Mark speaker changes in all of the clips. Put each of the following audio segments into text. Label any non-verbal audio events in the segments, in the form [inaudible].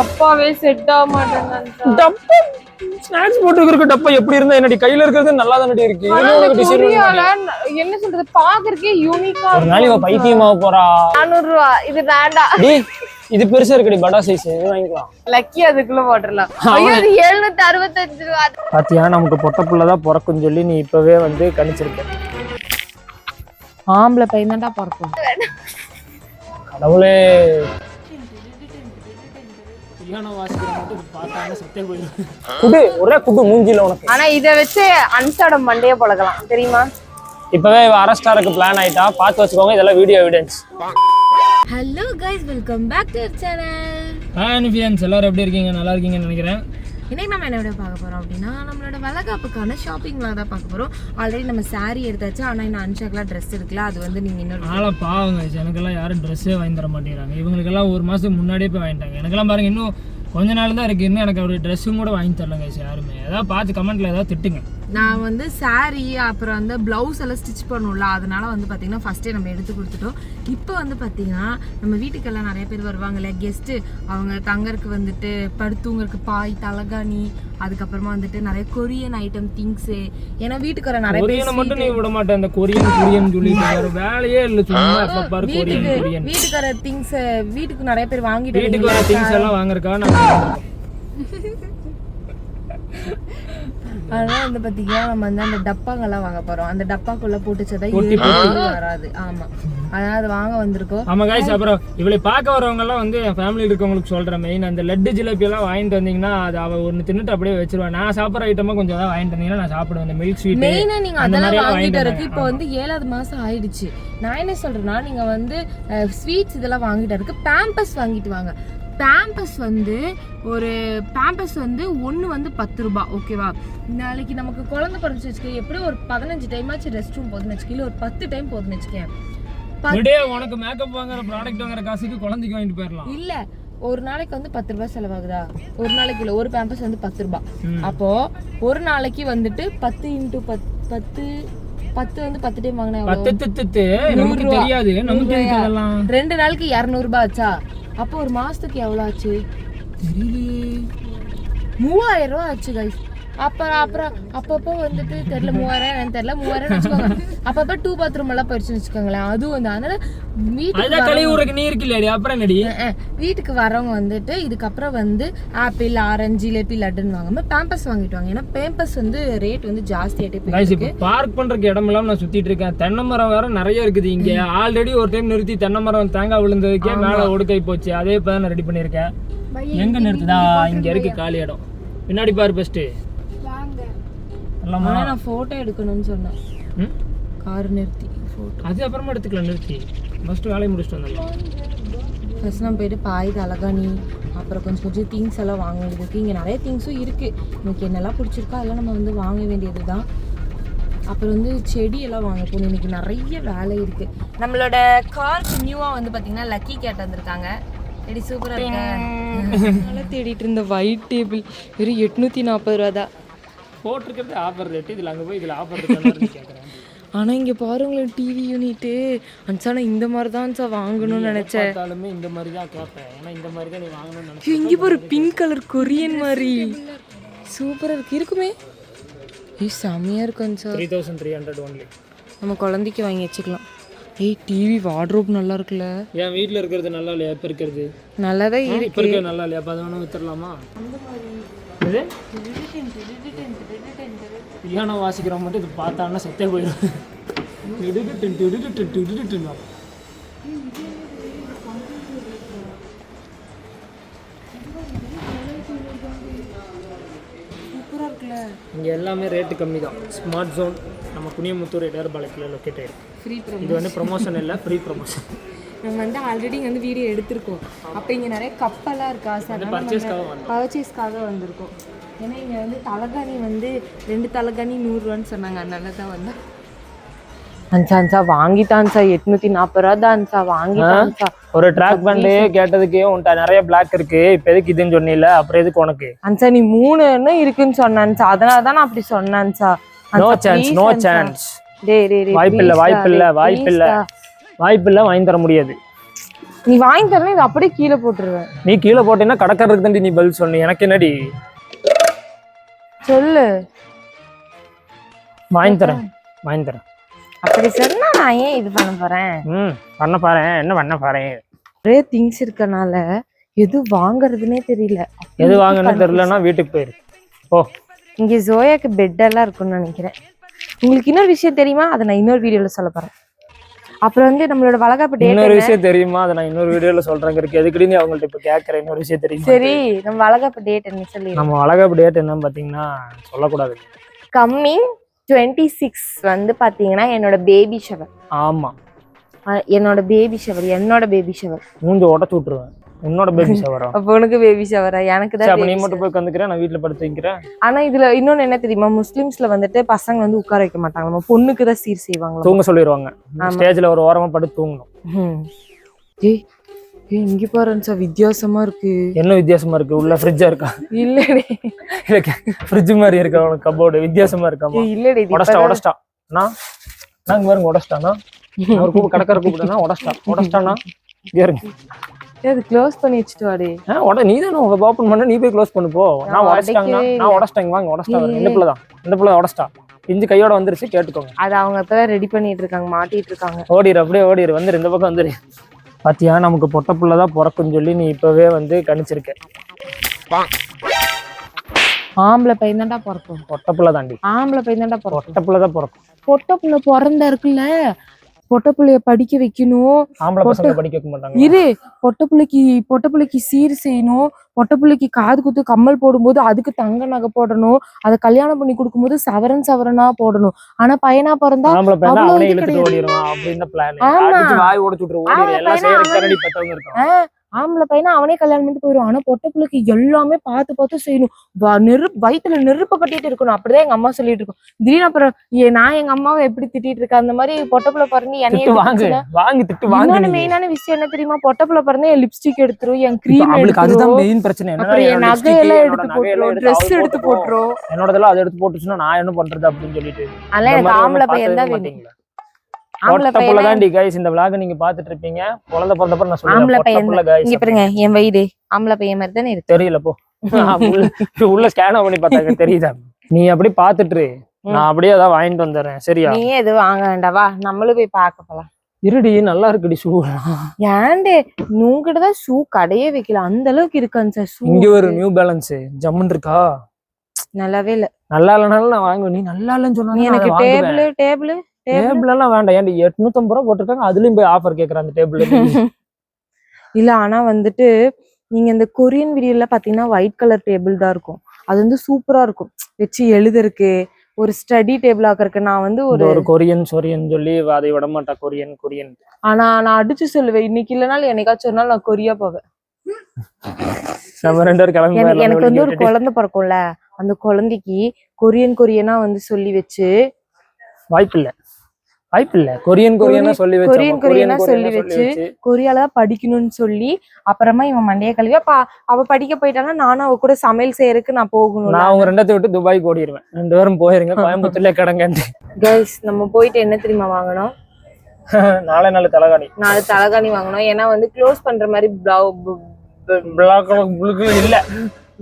Speaker 1: அப்பாவே செட் ஆக மாட்டேங்க
Speaker 2: டப்பா ஸ்நாக்ஸ் போட்டு இருக்க டப்பா எப்படி இருந்தா என்னடி? கையில இருக்கிறது நல்லா தானடி இருக்கு
Speaker 1: என்ன சொல்றது? பாக்குறதுக்கே யூனிக்கா
Speaker 2: ஒரு நாள் இவ பைத்தியமாக போறா.
Speaker 1: நானூறு ரூபா இது வேண்டாம்.
Speaker 2: இது பெருசா இருக்குடி படா சைஸ் இது வாங்கிக்கலாம்.
Speaker 1: லக்கி அதுக்குள்ள போட்டுடலாம். ஐயோ இது எழுநூத்தி அறுபத்தஞ்சு ரூபா.
Speaker 2: பாத்தியா நமக்கு பொட்ட புள்ளதான் பிறக்குன்னு சொல்லி நீ இப்பவே வந்து கணிச்சிருக்க.
Speaker 1: ஆம்பளை பையன் தான்டா பிறக்கும்.
Speaker 2: கடவுளே. குடு ஒரே குடு மூஞ்சில உனக்கு.
Speaker 1: ஆனா இத வச்சு அன்சாட மண்டையே பழகலாம் தெரியுமா?
Speaker 2: இப்பவே இவ அரெஸ்ட் பிளான் ஆயிட்டா பார்த்து வச்சுக்கோங்க இதெல்லாம் video evidence
Speaker 1: hello guys welcome back to channel
Speaker 2: hi fans எல்லாரும் எப்படி இருக்கீங்க? நல்லா இருக்கீங்கன்னு நினைக்கிறேன்.
Speaker 1: இன்னைக்கு நம்ம என்ன விட பார்க்க போகிறோம் அப்படின்னா நம்மளோட வளகாப்புக்கான ஷாப்பிங்லாம் தான் பார்க்க போகிறோம் ஆல்ரெடி நம்ம சாரீ எடுத்தாச்சு ஆனால் இன்னும் அன்ஷாக்கெல்லாம் ட்ரெஸ் இருக்குல்ல அது வந்து நீங்கள் இன்னும்
Speaker 2: ஆளை பாவங்க எனக்கெல்லாம் யாரும் ட்ரெஸ்ஸே வாங்கி தர மாட்டேங்கிறாங்க. இவங்களுக்கெல்லாம் ஒரு மாதத்துக்கு முன்னாடியே போய் வாங்கிட்டாங்க எனக்கெல்லாம் பாருங்க இன்னும் கொஞ்ச நாள் தான் இருக்கு. இன்னும் எனக்கு ஒரு ட்ரெஸ்ஸும் கூட வாங்கி தரலங்க யாருமே. ஏதாவது பார்த்து கமெண்ட்டில் ஏதாவது திட்டுங்க.
Speaker 1: நான் வந்து saree அப்புறம் வந்து ப்ளவுஸ் எல்லாம் ஸ்டிச் பண்ணும்ல அதனால வந்து பார்த்தீங்கன்னா ஃபஸ்ட்டே நம்ம எடுத்து கொடுத்துட்டோம். இப்போ வந்து பார்த்தீங்கன்னா நம்ம வீட்டுக்கெல்லாம் நிறைய பேர் வருவாங்கல்ல கெஸ்ட்டு அவங்க தங்கறதுக்கு வந்துட்டு படுத்தூங்கறதுக்கு பாய் தலகாணி அதுக்கப்புறமா வந்துட்டு நிறைய கொரியன் ஐட்டம் திங்ஸு ஏன்னா வீட்டுக்கு வர நிறைய பேர்
Speaker 2: கொரியனை மட்டும் நீ விட மாட்டேன் அந்த கொரியன் கொரியன் சொல்லிட்டு. வேற வேலையே இல்லை சும்மா எப்ப பாரு கொரியன்
Speaker 1: வீட்டுக்கு
Speaker 2: கொரியன்
Speaker 1: வீட்டுக்கு வர திங்ஸ் வீட்டுக்கு நிறைய பேர் வாங்கிட்டு
Speaker 2: வீட்டுக்கு வர திங்ஸ் எல்லாம் வாங்குறக்கா நான்
Speaker 1: அதனால வந்து பாத்தீங்கன்னா நம்ம வந்து அந்த டப்பாங்கெல்லாம் வாங்க போறோம். அந்த டப்பாக்குள்ள போட்டு. வச்சதா ஏறி வராது. ஆமா. அதனால அது வாங்க வந்திருக்கோம்.
Speaker 2: ஆமா காய்ஸ் அப்புறம் இவளை பார்க்க வரவங்க எல்லாம் வந்து என் ஃபேமிலியில் இருக்கவங்களுக்கு சொல்றேன். மெயின் அந்த லட்டு ஜிலேபி எல்லாம் வாங்கிட்டு வந்தீங்கன்னா அது அவ ஒன்று தின்னுட்டு அப்படியே வச்சிருவேன் நான் சாப்பிட்ற ஐட்டமா கொஞ்சம் ஏதாவது வாங்கிட்டு வந்தீங்கன்னா நான் சாப்பிடுவேன். இந்த மில்க் ஸ்வீட்
Speaker 1: மெயினா நீங்க
Speaker 2: அந்த
Speaker 1: அதெல்லாம் வாங்கிட்டு இருக்கு இப்போ வந்து ஏழாவது மாசம் ஆயிடுச்சு. நான் என்ன சொல்றேன்னா நீங்க வந்து ஸ்வீட்ஸ் இதெல்லாம் வாங்கிட்டு இருக்கு பேம்பஸ் வாங்கிட்டு வாங்க. பேம்பஸ் வந்து ஒரு பேம்பஸ் வந்து ஒன்று வந்து பத்து ரூபாய் ஓகேவா நாளைக்கு நமக்கு குழந்தை பிறந்துச்சு வச்சுக்க எப்படியும் ஒரு பதினஞ்சு டைம் ஆச்சு ரெஸ்ட் ரூம் போதுன்னு வச்சுக்க இல்லை ஒரு பத்து டைம் போதுன்னு வச்சுக்கேன்
Speaker 2: உனக்கு மேக்கப் வாங்குற ப்ராடக்ட் வாங்குற காசுக்கு குழந்தைக்கு வாங்கிட்டு போயிடலாம்
Speaker 1: இல்ல ஒரு நாளைக்கு வந்து பத்து ரூபாய் செலவாகுதா? ஒரு நாளைக்கு இல்ல ஒரு பேம்பஸ் வந்து பத்து ரூபாய். அப்போ ஒரு நாளைக்கு வந்துட்டு பத்து இன்டூ பத்து பத்து வந்து பத்து டைம் வாங்கினா ரூபா.
Speaker 2: தெரியாது
Speaker 1: ரெண்டு நாளைக்கு இரநூறுபா ஆச்சா? அப்போ ஒரு மாசத்துக்கு எவ்வளவு ஆச்சு?
Speaker 2: தெரியலையே.
Speaker 1: மூவாயிரம் ரூபாய் ஆச்சு கைஸ் அப்புறம் அப்புறம் அப்பப்போ வந்துட்டு தெரியல மூவாயிரம் தெரியல. மூவாயிரம் வச்சுக்கோங்க. அப்பப்போ டூ பாத்ரூம் எல்லாம் போயிடுச்சுன்னு வச்சுக்கோங்களேன். அதுவும் வந்து அதனால வீட்டுக்கு
Speaker 2: அதுதான் கழுவி ஊருக்கு நீ இருக்குல்லையாடி? அப்புறம் என்னடி?
Speaker 1: வீட்டுக்கு வரவங்க வந்துட்டு இதுக்கப்புறம் வந்து ஆப்பிள் ஆரஞ்சு ஜிலேபி லட்டுன்னு வாங்காம பேம்பஸ் வாங்கிட்டு வாங்க. ஏன்னா பேம்பஸ் வந்து ரேட் வந்து போயிருக்கு
Speaker 2: இப்போ பார்க் பண்றதுக்கு இடம் இல்லாம நான் சுத்திட்டு இருக்கேன். தென்னை மரம் வேற நிறைய இருக்குது இங்க. ஆல்ரெடி ஒரு டைம் நிறுத்தி தென்னை மரம் தேங்காய் விழுந்ததுக்கே மேல ஒடுக்கை போச்சு. அதே இப்போ ரெடி பண்ணியிருக்கேன். எங்க நிறுத்துதா? இங்க இருக்கு காலி இடம். பின்னாடி பாரு ஃபர்ஸ்ட்
Speaker 1: ஆனா நான் போட்டோ எடுக்கணும்னு சொன்னேன்.
Speaker 2: ம்?
Speaker 1: கார் நிறுத்தி போட்டோ
Speaker 2: அது அப்புறமா எடுத்துக்கலாம் நிறுத்தி. ஃபர்ஸ்ட் வேலையை முடிச்சுட்டு வந்துடலாம்.
Speaker 1: ஃபர்ஸ்ட் நம்ம போயிட்டு பாய் தலகாணி அப்புறம் கொஞ்சம் கொஞ்சம் திங்ஸ் எல்லாம் வாங்க. வேண்டியது இருக்குது இங்கே நிறைய திங்ஸும் இருக்குது எனக்கு என்னெல்லாம் பிடிச்சிருக்கோ அதெல்லாம் நம்ம வந்து வாங்க வேண்டியது தான் அப்புறம் வந்து செடி எல்லாம் வாங்க போகணும் இன்னைக்கு நிறைய வேலை இருக்குது நம்மளோட காருக்கு நியூவாக வந்து பார்த்தீங்கன்னா லக்கி கேட் வந்திருக்காங்க. செடி சூப்பராக இருக்கு? நல்லா தேடிட்டு இருந்த ஒயிட் டேபிள் வெறும் எட்நூற்றி நாற்பது ரூபா தான்
Speaker 2: போட்டிருக்கிறது ஆஃபர் ரேட்டு இதில் அங்கே போய் இதில் ஆஃபர் இருக்கான்னு கேட்குறேன்
Speaker 1: ஆனால் இங்கே பாருங்களேன் டிவி யூனிட்டு அன்சானா இந்த மாதிரி தான் சார் வாங்கணும்னு நினச்சேன்
Speaker 2: பார்த்தாலுமே இந்த மாதிரி தான் கேட்பேன் ஏன்னா இந்த மாதிரி தான் நீ வாங்கணும்னு நினைச்சேன்
Speaker 1: இங்கே பாரு பிங்க் கலர் கொரியன் மாதிரி. சூப்பராக இருக்கு. இருக்குமே. ஏய் செம்மையாக இருக்கும் sir
Speaker 2: three thousand three hundred only
Speaker 1: நம்ம குழந்தைக்கு வாங்கி வச்சுக்கலாம். ஏய் டிவி வார்ட்ரோப் நல்லா இருக்குல்ல.
Speaker 2: என் வீட்டில் இருக்கிறது நல்லா இல்லையா? இப்போ இருக்கிறது?
Speaker 1: நல்லா தான்
Speaker 2: இப்போ
Speaker 1: இருக்கு.
Speaker 2: இருக்கிறது நல்லா இல்லையா? அப்போ அதை வேணும் வித்துடலாமா இது பியானோ வாசிக்கிறவங்க மட்டும் இது பார்த்தாங்கன்னா செத்தே போயிடும். இங்கே எல்லாமே ரேட்டு கம்மி தான் ஸ்மார்ட் ஜோன் நம்ம குனியமுத்தூர் இடர்பாளையத்தில் லொக்கேட் ஆயிருக்கு.
Speaker 1: ஃப்ரீ
Speaker 2: இது வந்து ப்ரொமோஷன் இல்லை ஃப்ரீ ப்ரொமோஷன்
Speaker 1: நம்ம வந்து ஆல்ரெடி இங்கே வந்து வீடியோ எடுத்திருக்கோம். அப்போ இங்கே நிறைய கப்பெல்லாம் இருக்கா? சார்?
Speaker 2: பர்ச்சேஸ்க்காக வந்தோம்
Speaker 1: வந்திருக்கோம். ஏன்னா இங்கே வந்து தலகாணி வந்து ரெண்டு தலகாணி நூறுரூவான்னு சொன்னாங்க. அதனால தான் வந்தேன் அஞ்சா அஞ்சா வாங்கிட்டான் சார். எட்நூத்தி நாற்பது ரூபா தான் சார். வாங்கிட்டான் சார்.
Speaker 2: ஒரு ட்ராக் பேண்டு கேட்டதுக்கே உன்ட்ட நிறைய பிளாக் இருக்கு. இப்போ எதுக்கு இதுன்னு சொன்னீல? அப்புறம் எதுக்கு உனக்கு?
Speaker 1: அன்சா நீ மூணு என்ன இருக்குன்னு சொன்னான் சார். அதனால தான் நான் அப்படி சொன்னேன் sir.
Speaker 2: No chance no chance
Speaker 1: டேய் டேய் டேய்
Speaker 2: வாய்ப்பில்லை
Speaker 1: please டா,
Speaker 2: வாய்ப்பில்லை வாய்ப்பில்லை.
Speaker 1: டா.
Speaker 2: வாய்ப்பில்லை வாங்கி தர முடியாது.
Speaker 1: நீ வாங்கி தரணும் இது அப்படியே கீழே போட்டுருவேன்.
Speaker 2: நீ கீழே போட்டீங்கன்னா கடற்கறதுக்கு தாண்டி நீ பதில் சொல்லு எனக்கு என்னடி?
Speaker 1: சொல்லு.
Speaker 2: வாங்கி தரேன் வாங்கி தரேன்.
Speaker 1: அப்படி சொன்னா நான் ஏன் இது பண்ண போறேன்?
Speaker 2: ம் பண்ண பாரு என்ன பண்ண பாரு
Speaker 1: ஒரே திங்ஸ் இருக்கனால எது வாங்குறதுனே தெரியல.
Speaker 2: எது வாங்கன்னு தெரியலன்னா வீட்டுக்கு போயிரு. ஓ
Speaker 1: இங்க ஜோயாக்கு பெட் எல்லாம் இருக்கும்னு நினைக்கிறேன். உங்களுக்கு இன்னொரு விஷயம் தெரியுமா? அதை நான் இன்னொரு வீடியோல சொல்ல போறேன். அப்புறம் வந்து நம்மளோட வளகாப்பு
Speaker 2: இன்னொரு விஷயம் தெரியுமா? அதை நான் இன்னொரு வீடியோல சொல்றேங்க இருக்கு எதுக்கடி நீ அவங்கள்ட்ட இப்ப கேட்கற இன்னொரு விஷயம் தெரியுமா?
Speaker 1: சரி நம்ம வளகாப்பு டேட் என்ன சொல்லி
Speaker 2: நம்ம அழகா டேட் என்னன்னு பாத்தீங்கன்னா சொல்லக்கூடாது.
Speaker 1: கம்மிங் டுவெண்ட்டி சிக்ஸ் வந்து பாத்தீங்கன்னா என்னோட பேபி ஷவர்
Speaker 2: ஆமா.
Speaker 1: என்னோட பேபி ஷவர் என்னோட பேபி ஷவர்
Speaker 2: மூஞ்ச உடச்சு விட்டுருவேன். உன்னோட பேபி ஷவரா
Speaker 1: அப்போ உனக்கு பேபி ஷவரா எனக்கு
Speaker 2: சரி அப்ப
Speaker 1: தான்
Speaker 2: நீ மட்டும் போய் உட்காந்துக்கிறேன் நான் வீட்டுல படுத்து வைக்கிறேன்.
Speaker 1: ஆனா இதுல இன்னொன்னு என்ன தெரியுமா? முஸ்லிம்ஸ்ல வந்துட்டு பசங்க வந்து உட்கார வைக்க மாட்டாங்க. நம்ம பொண்ணுக்கு தான் சீர் செய்வாங்க
Speaker 2: தூங்க சொல்லிடுவாங்க. ஸ்டேஜ்ல ஒரு ஓரமா படுத்து தூங்கணும்.
Speaker 1: ஏய் ஏய், இங்க பாருங்க வித்தியாசமா இருக்கு.
Speaker 2: என்ன வித்தியாசமா இருக்கு? உள்ள ஃப்ரிட்ஜா இருக்கா?
Speaker 1: இல்லடே.
Speaker 2: இல்ல ஃப்ரிட்ஜ் மாதிரி இருக்கா உனக்கு கபோர்டு வித்தியாசமா இருக்காமா
Speaker 1: ஏய், இல்லடே இப்பதான்
Speaker 2: உடச்சிட்டா அண்ணா நாங்க பாருங்க உடச்சிட்டானா? அவர் கூப்பிட்டு கடற்கரை கூப்பிட்டா உடச்சிட்டா. உடச்சிட்டானா? இங்க இருங்க.
Speaker 1: அது க்ளோஸ் பண்ணி வச்சுட்டு வாடி.
Speaker 2: ஆ, உட நீ தானே உங்க ஓப்பன் பண்ண நீ போய் க்ளோஸ் பண்ணு போ. நான் உடச்சிட்டாங்க நான் உடச்சிட்டாங்க வாங்க உடச்சிட்டாங்க இந்த பிள்ளை தான் இந்த பிள்ளை உடச்சிட்டா. இஞ்சி கையோட வந்துருச்சு கேட்டுக்கோங்க.
Speaker 1: அது அவங்க இப்பதான் ரெடி பண்ணிட்டு இருக்காங்க மாட்டிட்டு இருக்காங்க.
Speaker 2: ஓடிடு அப்படியே ஓடிடு வந்துரு இந்த பக்கம் வந்துரு. பாத்தியா நமக்கு பொட்ட புள்ள தான் பிறக்குன்னு சொல்லி நீ இப்பவே வந்து கணிச்சிருக்க.
Speaker 1: ஆம்பளை பையன் தான்டா பிறக்கும்.
Speaker 2: பொட்ட புள்ள தாண்டி.
Speaker 1: ஆம்பளை பையன் தான்டா பிறக்கும்.
Speaker 2: பொட்ட புள்ள தான் பிறக்கும்.
Speaker 1: பொட்டை புள்ள பிறந்தா இருக்குல்ல பொட்டை புள்ளைய படிக்க வைக்கணும். இரு பொட்டை புள்ளைக்கு பொட்டை புள்ளைக்கு சீர் செய்யணும். பொட்டை புள்ளைக்கு காது குத்து கம்மல் போடும்போது அதுக்கு தங்க நகை போடணும். அதை கல்யாணம் பண்ணி கொடுக்கும்போது சவரன் சவரனா போடணும். ஆனா பையனா பிறந்தா ஆமா. ஆம்பளை பையனா அவன் கல்யாணம் பண்ணிட்டு போயிடும் ஆனா பொட்டை புள்ளைக்கு எல்லாமே பார்த்து பார்த்து செய்யணும். வ- நெரு வயித்துல நெருப்பு கட்டிட்டு இருக்கணும். அப்படிதான் எங்க அம்மா சொல்லிட்டு இருக்கும். திடீர்னு அப்புறம் நான் எங்க அம்மாவை எப்படி திட்டிட்டு இருக்கேன்? அந்த மாதிரி பொட்டை புள்ள பிறந்து என்னைய
Speaker 2: வாங்கு. திட்டு வாங்கு.
Speaker 1: மெயினான விஷயம் என்ன தெரியுமா? பொட்டை புள்ள பிறந்து என் லிப்ஸ்டிக் எடுத்துரும் என் கிரீம்
Speaker 2: அதுதான் மெயின் பிரச்சனை.
Speaker 1: அப்புறம் என் நகையெல்லாம் எடுத்து போட்டுரும் ட்ரெஸ் எடுத்து. போட்டுரும்
Speaker 2: என்னோடதெல்லாம் அதை எடுத்து போட்டுச்சுன்னா நான் என்ன பண்றது அப்படின்னு சொல்லிட்டு.
Speaker 1: அதெல்லாம் எனக்கு ஆம்பளை பையன் தான் வேணும்.
Speaker 2: மாட்டீங்களா?
Speaker 1: ஆம்பளை
Speaker 2: பொட்ட புள்ள
Speaker 1: பையன்
Speaker 2: தாண்டி guys, இந்த vlog நீங்க பாத்துட்டு இருப்பீங்க குழந்தை பிறந்தப்ப நான் சொல்லுவேன் பொட்ட
Speaker 1: பையன்
Speaker 2: புள்ள guys
Speaker 1: இங்க பாருங்க என் வயிறு. ஆம்பளை பையன் மாதிரி தானே இருக்கு.
Speaker 2: தெரியல போ. [laughs] உள்ள ஸ்கேன் பண்ணி பார்த்தாங்க தெரியுதா? நீ அப்படி பாத்துட்டு. நான் அப்படியே அதான் வாங்கிட்டு வந்துடுறேன் சரியா?
Speaker 1: நீயே எதுவும் வாங்க வேண்டாவா? நம்மளும் போய் பார்க்க போலாம்.
Speaker 2: இருடி நல்லா இருக்குடி ஷூ
Speaker 1: ஏன்டே உங்ககிட்ட தான் ஷூ கடையே வைக்கல. அந்த அளவுக்கு இருக்காங்க சார் ஷூ
Speaker 2: இங்க ஒரு நியூ பேலன்ஸ் ஜம்முன் இருக்கா?
Speaker 1: நல்லாவே இல்ல.
Speaker 2: நல்லா இல்லைனாலும் நான் வாங்குவேன். நீ நல்லா இல்லைன்னு
Speaker 1: நீ எனக்கு
Speaker 2: சொன்னா
Speaker 1: டேபிள் டேபிள் டேபிள்
Speaker 2: எல்லாம் வேண்டாம். ஏன்டி எட்நூத்தம்பது ரூபா போட்டிருக்காங்க. அதுலயும் போய் ஆஃபர் கேக்குற அந்த டேபிள் [laughs]
Speaker 1: இல்ல ஆனா வந்துட்டு நீங்க இந்த கொரியன் வீடியோல பாத்தீங்கன்னா ஒயிட் கலர் டேபிள் தான் இருக்கும். அது வந்து சூப்பரா இருக்கும். வச்சு எழுதுறதுக்கு ஒரு ஸ்டடி டேபிள் ஆக்கறதுக்கு. நான் வந்து ஒரு
Speaker 2: ஒரு கொரியன் சொரியன் சொல்லி அதை விட மாட்டா கொரியன் கொரியன்
Speaker 1: ஆனா நான் அடிச்சு சொல்லுவேன். இன்னைக்கு இல்லைனாலும் என்னைக்காச்சும் ஒரு நாள் நான் கொரியா போவேன். எனக்கு வந்து ஒரு. குழந்தை பிறக்கும்ல. அந்த குழந்தைக்கு கொரியன் கொரியனா வந்து சொல்லி வச்சு
Speaker 2: வாய்ப்பில்ல வாய்ப்பில்ல கொரியன் கொரியனா சொல்லி வச்சு
Speaker 1: கொரியன் கொரியனா சொல்லி வச்சு கொரியால தான் படிக்கணும்னு சொல்லி அப்புறமா இவன் மண்டைய கழுவி அப்ப அவ படிக்க போயிட்டானா நானும் அவ கூட சமையல் செய்யறதுக்கு நான் போகணும்
Speaker 2: நான் உங்க ரெண்டத்தை விட்டு துபாய்க்கு ஓடிடுவேன் ரெண்டு பேரும் போயிருங்க [laughs] கோயம்புத்தூர்ல கிடங்கன்ட்டு.
Speaker 1: கைஸ் நம்ம போயிட்டு என்ன தெரியுமா வாங்கணும்? [laughs]
Speaker 2: நாளை நாள் தலகாணி.
Speaker 1: நாலு தலகாணி வாங்கணும். ஏன்னா வந்து க்ளோஸ் பண்ற மாதிரி
Speaker 2: பிளாக் இல்ல.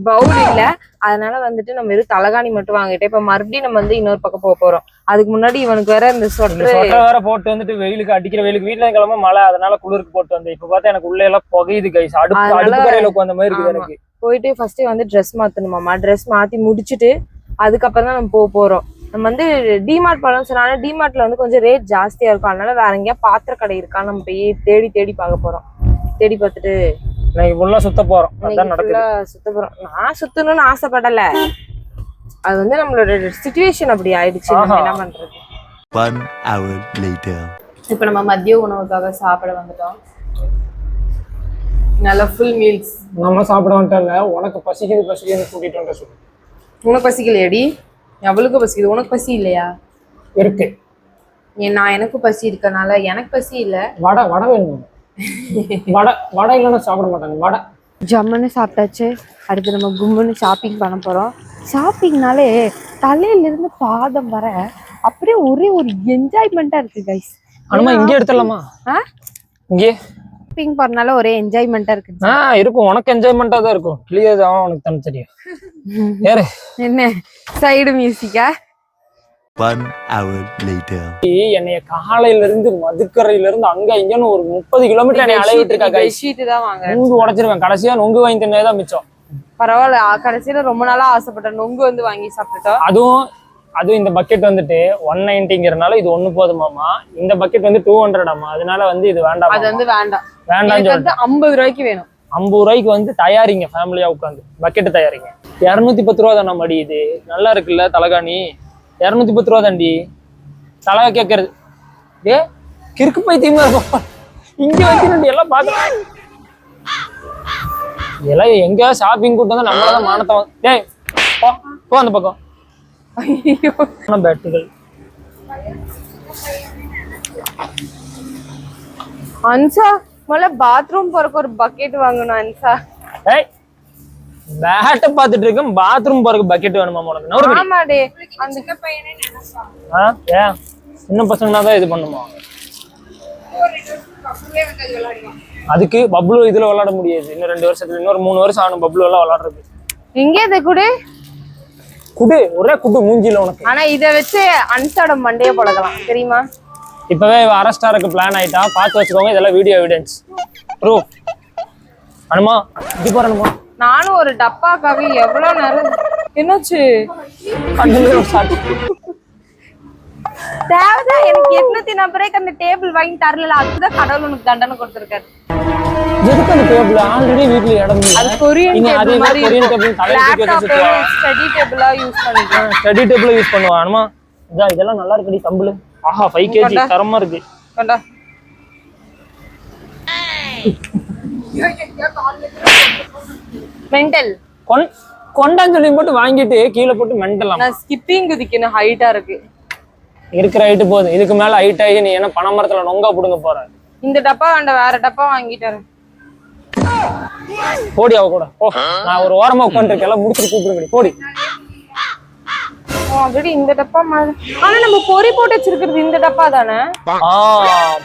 Speaker 1: பவுல் இல்ல அதனால வந்துட்டு நம்ம வெறும் தலகாணி மட்டும் வாங்கிட்டு இப்ப மறுபடியும் நம்ம வந்து இன்னொரு பக்கம் போக போறோம். அதுக்கு முன்னாடி இவனுக்கு வேற இந்த சொட்டர்
Speaker 2: வேற போட்டு வந்துட்டு வெயிலுக்கு அடிக்கிற வெயிலுக்கு வீட்டுல கிளம்ப மழை அதனால குளிருக்கு போட்டு வந்தேன். இப்ப பார்த்தா எனக்கு உள்ள எல்லாம் புகையுது கைஸ் அடுப்பு அடுப்பு கரையில உட்காந்த மாதிரி இருக்குது
Speaker 1: ஆமா.
Speaker 2: எனக்கு.
Speaker 1: போயிட்டு ஃபர்ஸ்ட் வந்து ட்ரெஸ் மாத்தணுமாமா ட்ரெஸ் மாத்தி முடிச்சுட்டு அதுக்கப்புறம் தான் நம்ம போக போறோம். நம்ம வந்து டிமார்ட் போகலாம்னு சொன்னாங்க டிமார்ட்ல வந்து கொஞ்சம் ரேட் ஜாஸ்தியா இருக்கும். அதனால வேற எங்கேயா பாத்திர கடை இருக்கா நம்ம போய் தேடி தேடி பார்க்க போறோம். தேடி பார்த்துட்டு
Speaker 2: இன்னைக்கு ஃபுல்லா சுத்த போறோம். அதான் நடக்குது.
Speaker 1: சுத்த போறோம். நான் சுத்தணும்னு ஆசைப்படல. அது வந்து நம்மளோட சுச்சுவேஷன் அப்படி ஆயிடுச்சு. என்ன பண்றது?
Speaker 3: One hour later.
Speaker 1: இப்போ நம்ம மதிய உணவுக்காக சாப்பிட வந்துட்டோம். நல்ல ஃபுல் மீல்ஸ்
Speaker 2: நம்ம சாப்பிட வந்துட்டல உனக்கு பசிக்குது பசிக்குது கூட்டிட்டு வந்து சொல்லு.
Speaker 1: உனக்கு பசிக்கலையாடி? அவளுக்கு பசிக்குது. உனக்கு பசி இல்லையா?
Speaker 2: இருக்கு.
Speaker 1: நான் எனக்கு பசி இருக்கனால எனக்கு பசி இல்ல.
Speaker 2: வடை வடை வேணும்? வடை வடை இல்லைன்னா சாப்பிட மாட்டாங்க வடை.
Speaker 1: ஜம்முன்னு சாப்பிட்டாச்சு. அடுத்து நம்ம கும்முன்னு ஷாப்பிங் பண்ண போறோம். ஷாப்பிங்னாலே தலையில இருந்து பாதம் வர அப்படியே ஒரே ஒரு என்ஜாய்மெண்டா இருக்கு கைஸ்
Speaker 2: ஆனா இங்கே எடுத்துடலாமா?
Speaker 1: ஆ?
Speaker 2: இங்கே.
Speaker 1: ஷாப்பிங் போறனால ஒரே என்ஜாய்மெண்டா இருக்கு.
Speaker 2: ஆ இருக்கும். உனக்கு என்ஜாய்மெண்டா தான் இருக்கும். கிளியர் தான் உனக்கு தானே தெரியும்
Speaker 1: என்ன? சைடு மியூசிக்கா.
Speaker 2: என்னைய காலையில இருந்து மதுக்கரையில இருந்து அங்க இங்கன்னு ஒரு முப்பது கிலோமீட்டர் என்னை அலைவிட்டு இருக்கா.
Speaker 1: பெட்ஷீட் தான் வாங்க
Speaker 2: நொங்கு உடைச்சிருவேன். கடைசியா நொங்கு வாங்கி தின்னே தான் மிச்சம்.
Speaker 1: பரவாயில்ல கடைசியில ரொம்ப நாளா ஆசைப்பட்டேன். நொங்கு வந்து வாங்கி சாப்பிட்டுட்டோம்
Speaker 2: அதுவும் அதுவும் இந்த பக்கெட் வந்துட்டு ஒன் நைன்டிங்கிறனால இது ஒண்ணு போதுமாமா இந்த பக்கெட் வந்து டூ ஹண்ட்ரட் அதனால வந்து இது வேண்டாம்
Speaker 1: அது வந்து வேண்டாம். எனக்கு
Speaker 2: சொல்லிட்டு
Speaker 1: வந்து ஐம்பது ரூபாய்க்கு வேணும்.
Speaker 2: ஐம்பது ரூபாய்க்கு வந்து தயாரிங்க ஃபேமிலியா உட்காந்து பக்கெட் தயாரிங்க. இரநூத்தி பத்து ரூபா தானே மடி இது. நல்லா இருக்குல்ல தலகாணி? இரநூத்தி பத்து ரூபா தாண்டி தலை கேட்கறது ஏ கிறுக்கு பைத்தியமா இருக்கும். இங்க வைக்கணும் எல்லாம் பார்க்கலாம் எல்லாம் எங்க ஷாப்பிங் கூட்டம் தான் நம்மளால மானத்தை வாங்க- டேய் போ போ அந்த பக்கம்.
Speaker 1: ஐயோ.
Speaker 2: பேட்டுகள்.
Speaker 1: அன்சா முதல்ல பாத்ரூம் போறக்கு ஒரு பக்கெட் வாங்கணும் அன்சா.
Speaker 2: ஏய் பேட்டை பார்த்துட்டு இருக்கேன். பாத்ரூம் போறதுக்கு பக்கெட் வேணுமா உனக்கு.
Speaker 1: ஆமாடே. அந்த சின்ன பையனே நினைச்சான்.
Speaker 2: ஆ? ஏன்? சின்ன பசங்கன்னா தான் இது பண்ணுமா அதுக்கு பப்ளு இதுல விளையாட முடியாது. இன்னும் ரெண்டு வருஷத்துல இன்னொரு மூணு வருஷம் ஆகணும் பப்ளு எல்லாம் விளையாடுறது
Speaker 1: எங்கே இதை கூட.
Speaker 2: குடு. ஒரே குடு மூஞ்சில உனக்கு.
Speaker 1: ஆனா இத வச்சு அன்சாட மண்டைய பழகலாம் தெரியுமா?
Speaker 2: இப்பவே அரெஸ்ட் ஆகிறதுக்கு பிளான் ஆயிட்டா பார்த்து வச்சுக்கோங்க இதெல்லாம் வீடியோ எவிடன்ஸ் ப்ரூ அனுமா இது போறணுமா
Speaker 1: நானும் ஒரு டப்பாக்காக எவ்வளவு நேரம் என்னாச்சு? தேவைதான் எனக்கு எட்நூத்தி நாற்பது ரூபாய்க்கு அந்த டேபிள் வாங்கி தரல அதுக்குதான் கடவுள் உனக்கு தண்டனை கொடுத்துருக்காரு.
Speaker 2: எதுக்கு அந்த டேபிள் ஆல்ரெடி வீட்ல இடம்
Speaker 1: அது கொரியன் டேபிள் மாதிரி
Speaker 2: கொரியன் டேபிள் தலையில
Speaker 1: ஸ்டடி டேபிளா யூஸ் பண்ணிக்கலாம்.
Speaker 2: ஸ்டடி டேபிள் யூஸ் பண்ணுவா. அனுமா இதான் இதெல்லாம் நல்லா இருக்குடி கம்பளு. ஆஹா ஃபைவ் கேஜி
Speaker 1: கொண்டா.
Speaker 2: தரமா இருக்கு.
Speaker 1: கண்டா. மென்டல்
Speaker 2: கொன் கொண்டான்னு சொல்லி போட்டு வாங்கிட்டு கீழே போட்டு மெண்டலாம்
Speaker 1: நான் ஸ்கிப்பிங் குதிக்கணும் ஹைட்டா இருக்கு.
Speaker 2: இருக்கிற ஹைட்டு போதும். இதுக்கு மேல ஹைட் ஆகி நீ என்ன பனை மரத்துல நொங்கா புடுங்க போற?
Speaker 1: இந்த டப்பா வேண்டாம் வேற டப்பா வாங்கிட்டாரு
Speaker 2: போடி அவ கூட. ஓ நான் ஒரு ஓரமா உட்காந்துருக்கேன் எல்லாம் முடிச்சுட்டு கூப்பிடுங்க போடி.
Speaker 1: ஆல்ரெடி இந்த டப்பா மாதிரி ஆனா நம்ம பொறி போட்டு வச்சிருக்கிறது இந்த டப்பா தானே?
Speaker 2: ஆ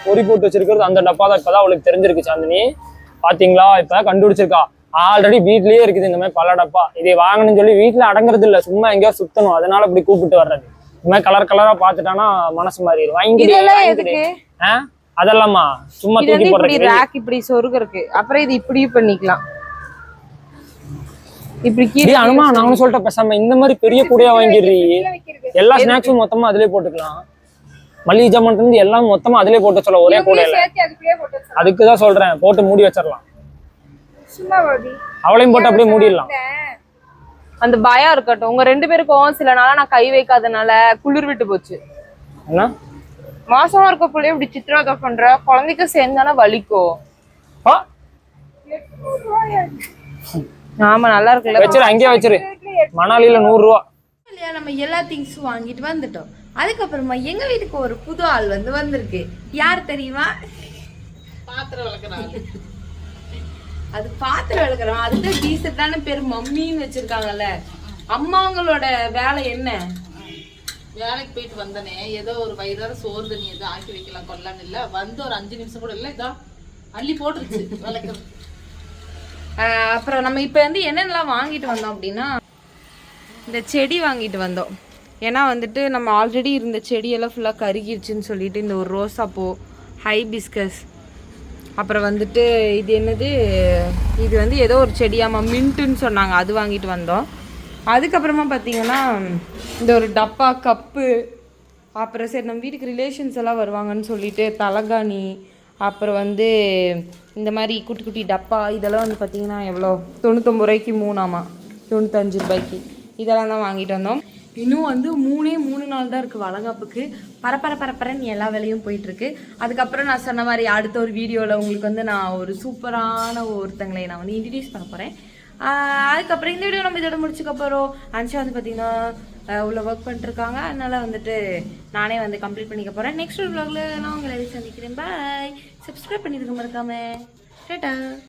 Speaker 2: பொறி போட்டு வச்சிருக்கிறது அந்த டப்பா தான் இப்பதான் அவளுக்கு தெரிஞ்சிருக்கு சாந்தினி. பாத்தீங்களா? இப்ப கண்டுபிடிச்சிருக்கா. ஆல்ரெடி வீட்லயே இருக்குது இந்த மாதிரி பல டப்பா. இதை வாங்கணும்னு சொல்லி வீட்ல அடங்குறது இல்ல. சும்மா எங்கேயோ சுத்தணும். அதனால இப்படி கூப்பிட்டு வர்றது. இந்த மாதிரி கலர் கலரா பாத்துட்டானா மனசு மாறிடும். ஆ? அதெல்லாமா? சும்மா தூக்கி போடுறதுக்கு
Speaker 1: ரேக் இப்படி சொருகு இருக்கு. அப்புறம் இது இப்படியும் பண்ணிக்கலாம். இப்படி கீழே
Speaker 2: அனுமா நான் ஒண்ணு சொல்லிட்டேன் பேசாம. இந்த மாதிரி பெரிய கூடையா வாங்கிடுறீ? எல்லா ஸ்நாக்ஸும் மொத்தமா அதிலே போட்டுக்கலாம். மளிகை ஜாமான் இருந்து எல்லாம் மொத்தமா அதிலே போட்டு சொல்ல ஒரே கூடையில. அதுக்கு தான் சொல்றேன். போட்டு மூடி வச்சிடலாம். அவளையும் போட்டு அப்படியே மூடிடலாம்.
Speaker 1: அந்த பயம் இருக்கட்டும். உங்க ரெண்டு பேருக்கும் சில நாளா நான் கை வைக்காதனால குளிர் விட்டு போச்சு.
Speaker 2: என்ன?
Speaker 1: மாசமா இருக்க பிள்ளைய இப்படி சித்திரவதை பண்ற? குழந்தைக்கு சேர்ந்தானா வலிக்கும் ஆமா நல்லா இருக்குல்ல.
Speaker 2: வச்சிரு அங்கேயே வச்சிரு. மணாலியில நூறு ரூபா
Speaker 4: இல்லையா நம்ம எல்லா திங்ஸும் வாங்கிட்டு வந்துட்டோம். அதுக்கப்புறமா எங்க வீட்டுக்கு ஒரு புது ஆள் வந்து வந்திருக்கு. யார் தெரியுமா? அது பாத்திரம் விளக்குறோம் அதுதான் டீசெண்டான பேர் மம்மின்னு வச்சிருக்காங்கல்ல. அம்மாங்களோட வேலை என்ன?
Speaker 5: வேலைக்கு போயிட்டு வந்தனே ஏதோ ஒரு வயிறார சோறு தண்ணி ஏதோ ஆக்கி வைக்கலாம் கொல்லான்னு இல்ல. வந்து ஒரு அஞ்சு நிமிஷம் கூட இல்ல இதோ அள்ளி போட்டுருச்சு விளக்கு
Speaker 4: ஆஹ் அப்புறம் நம்ம இப்போ வந்து என்னென்னலாம் வாங்கிட்டு வந்தோம் அப்படின்னா
Speaker 1: இந்த செடி வாங்கிட்டு வந்தோம். ஏன்னா வந்துட்டு நம்ம ஆல்ரெடி இருந்த செடியெல்லாம் ஃபுல்லாக கருகிருச்சுன்னு சொல்லிட்டு இந்த ஒரு ரோசாப்பூ ஹைபிஸ்கஸ் அப்புறம் வந்துட்டு இது என்னது? இது வந்து ஏதோ ஒரு செடியாம்மா மின்ட்டுன்னு சொன்னாங்க. அது வாங்கிட்டு வந்தோம். அதுக்கப்புறமா பார்த்தீங்கன்னா இந்த ஒரு டப்பா கப்பு அப்புறம் சரி நம்ம வீட்டுக்கு ரிலேஷன்ஸ் எல்லாம் வருவாங்கன்னு சொல்லிட்டு தலகாணி அப்புறம் வந்து இந்த மாதிரி குட்டி குட்டி டப்பா இதெல்லாம் வந்து பார்த்தீங்கன்னா எவ்வளோ? தொண்ணூத்தொம்பது ரூபாய்க்கு மூணாமா? தொண்ணூத்தஞ்சு ரூபாய்க்கு. இதெல்லாம் தான் வாங்கிட்டு வந்தோம். இன்னும் வந்து மூணே மூணு நாள் தான் இருக்குது வளகாப்புக்கு. பரப்பர பரப்பரன்னு எல்லா வேலையும் போயிட்டுருக்கு. அதுக்கப்புறம் நான் சொன்ன மாதிரி அடுத்த ஒரு வீடியோவில் உங்களுக்கு வந்து நான் ஒரு சூப்பரான ஒருத்தங்களை நான் வந்து இன்ட்ரடியூஸ் பண்ண போகிறேன் அதுக்கப்புறம் இந்த வீடியோ நம்ம இதோட முடிச்சக்கப்புறம் போகிறோம் அன்ஷா வந்து பார்த்தீங்கன்னா உள்ள ஒர்க் பண்ணிட்டுருக்காங்க. அதனால வந்துட்டு நானே வந்து கம்ப்ளீட் பண்ணிக்க போகிறேன் நெக்ஸ்ட் vlogல நான் உங்களை சந்திக்கிறேன். பாய் சப்ஸ்கிரைப் பண்ணிடுங்க மறக்காம. கேட்டா